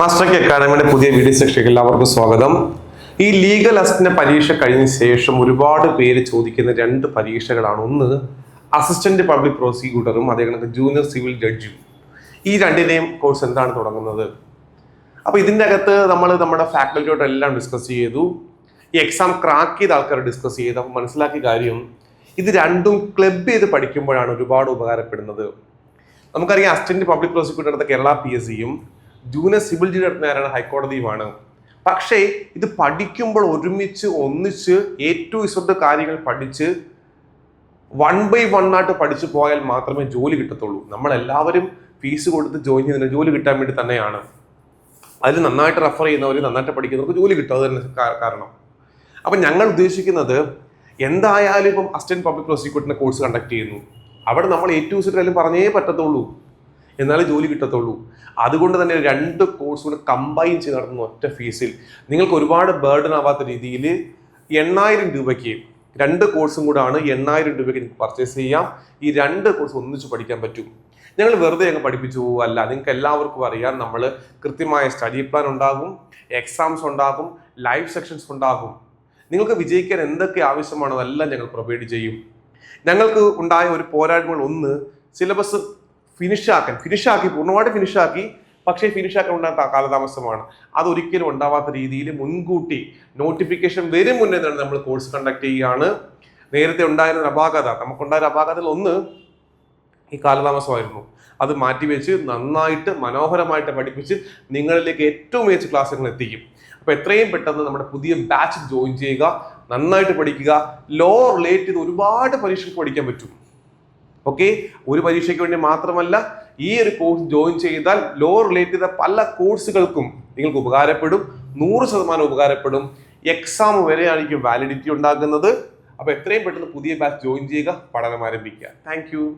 Fast അക്കാഡമിയുടെ പുതിയ video സെക്ഷനിൽ എല്ലാവർക്കും സ്വാഗതം. ഈ ലീഗൽ അസിസ്റ്റന്റ് പരീക്ഷ കഴിഞ്ഞ ശേഷം ഒരുപാട് പേര് ചോദിക്കുന്ന രണ്ട് പരീക്ഷകളാണ്. ഒന്ന് അസിസ്റ്റന്റ് പബ്ലിക് പ്രോസിക്യൂട്ടറും അതേ കണക്ക് ജൂനിയർ സിവിൽ ജഡ്ജും. ഈ രണ്ടിനെയും കോഴ്സ് എന്താണ് തുടങ്ങുന്നത്? അപ്പോൾ ഇതിന്റെ അകത്ത് നമ്മൾ നമ്മുടെ ഫാക്കൽറ്റിയോട് എല്ലാം ഡിസ്കസ് ചെയ്തു. ഈ എക്സാം ക്രാക്ക് ചെയ്ത ആൾക്കാർ ഡിസ്കസ് ചെയ്ത്. അപ്പോൾ മനസ്സിലാക്കിയ കാര്യം ഇത് രണ്ടും ക്ലബ് ചെയ്ത് പഠിക്കുമ്പോഴാണ് ഒരുപാട് ഉപകാരപ്പെടുന്നത്. നമുക്കറിയാം assistant public prosecutor Kerala P S സിയും ജൂനിയർ സിവിൽ ജഡ്ജി എടുത്ത ആരാണ്? ഹൈക്കോടതിയുമാണ് പക്ഷേ ഇത് പഠിക്കുമ്പോൾ ഒരുമിച്ച് ഒന്നിച്ച് ഏറ്റവും ഇഷ്ട കാര്യങ്ങൾ പഠിച്ച് വൺ ബൈ വൺ ആയിട്ട് പഠിച്ചു പോയാൽ മാത്രമേ ജോലി കിട്ടത്തുള്ളൂ. നമ്മളെല്ലാവരും ഫീസ് കൊടുത്ത് ജോയിൻ ചെയ്യുന്ന ജോലി കിട്ടാൻ വേണ്ടി തന്നെയാണ്. അതിൽ നന്നായിട്ട് റെഫർ ചെയ്യുന്നവർ നന്നായിട്ട് പഠിക്കുന്നവർക്ക് ജോലി കിട്ടും. അത് തന്നെ കാരണം. അപ്പം ഞങ്ങൾ ഉദ്ദേശിക്കുന്നത് എന്തായാലും ഇപ്പം അസിസ്റ്റന്റ് പബ്ലിക് പ്രോസിക്യൂട്ടറിന്റെ കോഴ്സ് കണ്ടക്ട് ചെയ്യുന്നു. അവിടെ നമ്മൾ ഏറ്റവും സിറ്റിലും പറഞ്ഞേ പറ്റത്തുള്ളൂ. എന്നാലേ ജോലി കിട്ടത്തുള്ളൂ. അതുകൊണ്ട് തന്നെ രണ്ട് കോഴ്സ് കൂടെ കമ്പൈൻ ചെയ്ത് നടത്തുന്ന ഒറ്റ ഫീസിൽ നിങ്ങൾക്ക് ഒരുപാട് ബേർഡൻ ആവാത്ത രീതിയിൽ എണ്ണായിരം രൂപയ്ക്ക് രണ്ട് കോഴ്സും കൂടാണ് എണ്ണായിരം രൂപയ്ക്ക് നിങ്ങൾക്ക് പർച്ചേസ് ചെയ്യാം. ഈ രണ്ട് കോഴ്സ് ഒന്നിച്ച് പഠിക്കാൻ പറ്റും. ഞങ്ങൾ വെറുതെ അങ്ങ് പഠിപ്പിച്ചു പോവല്ല. നിങ്ങൾക്ക് എല്ലാവർക്കും അറിയാം നമ്മൾ കൃത്യമായ സ്റ്റഡി പ്ലാൻ ഉണ്ടാകും എക്സാംസ് ഉണ്ടാകും ലൈവ് സെക്ഷൻസ് ഉണ്ടാകും. നിങ്ങൾക്ക് വിജയിക്കാൻ എന്തൊക്കെ ആവശ്യമാണോ അതെല്ലാം ഞങ്ങൾ പ്രൊവൈഡ് ചെയ്യും. ഞങ്ങൾക്ക് ഉണ്ടായ ഒരു പോരായ്മകൾ ഒന്ന് സിലബസ് ഫിനിഷാക്കാൻ ഫിനിഷാക്കി പൂർണമായിട്ട് ഫിനിഷാക്കി പക്ഷേ ഫിനിഷാക്കാൻ ഉണ്ടാകുന്ന കാലതാമസമാണ്. അതൊരിക്കലും ഉണ്ടാവാത്ത രീതിയിൽ മുൻകൂട്ടി നോട്ടിഫിക്കേഷൻ വരും മുന്നേ തന്നെ നമ്മൾ കോഴ്സ് കണ്ടക്ട് ചെയ്യുകയാണ് നേരത്തെ ഉണ്ടായിരുന്ന അപാകത നമുക്കുണ്ടായ അപാകതയിൽ ഒന്ന് ഈ കാലതാമസമായിരുന്നു. അത് മാറ്റിവെച്ച് നന്നായിട്ട് മനോഹരമായിട്ട് പഠിപ്പിച്ച് നിങ്ങളിലേക്ക് ഏറ്റവും മികച്ച ക്ലാസ്സുകൾ എത്തിക്കും. അപ്പോൾ എത്രയും പെട്ടെന്ന് നമ്മുടെ പുതിയ ബാച്ച് ജോയിൻ ചെയ്യുക നന്നായിട്ട് പഠിക്കുക ലോ റിലേറ്റ് ചെയ്ത് ഒരുപാട് പരീക്ഷയ്ക്ക് പഠിക്കാൻ പറ്റും. ഓക്കെ ഒരു പരീക്ഷയ്ക്ക് വേണ്ടി മാത്രമല്ല ഈ ഒരു കോഴ്സ് ജോയിൻ ചെയ്താൽ ലോ റിലേറ്റ് ചെയ്ത പല കോഴ്സുകൾക്കും നിങ്ങൾക്ക് ഉപകാരപ്പെടും. നൂറ് ശതമാനം ഉപകാരപ്പെടും. എക്സാം വരെയായിരിക്കും വാലിഡിറ്റി ഉണ്ടാകുന്നത്. അപ്പോൾ എത്രയും പെട്ടെന്ന് പുതിയ ബാച്ച് ജോയിൻ ചെയ്യുക പഠനം ആരംഭിക്കുക. താങ്ക്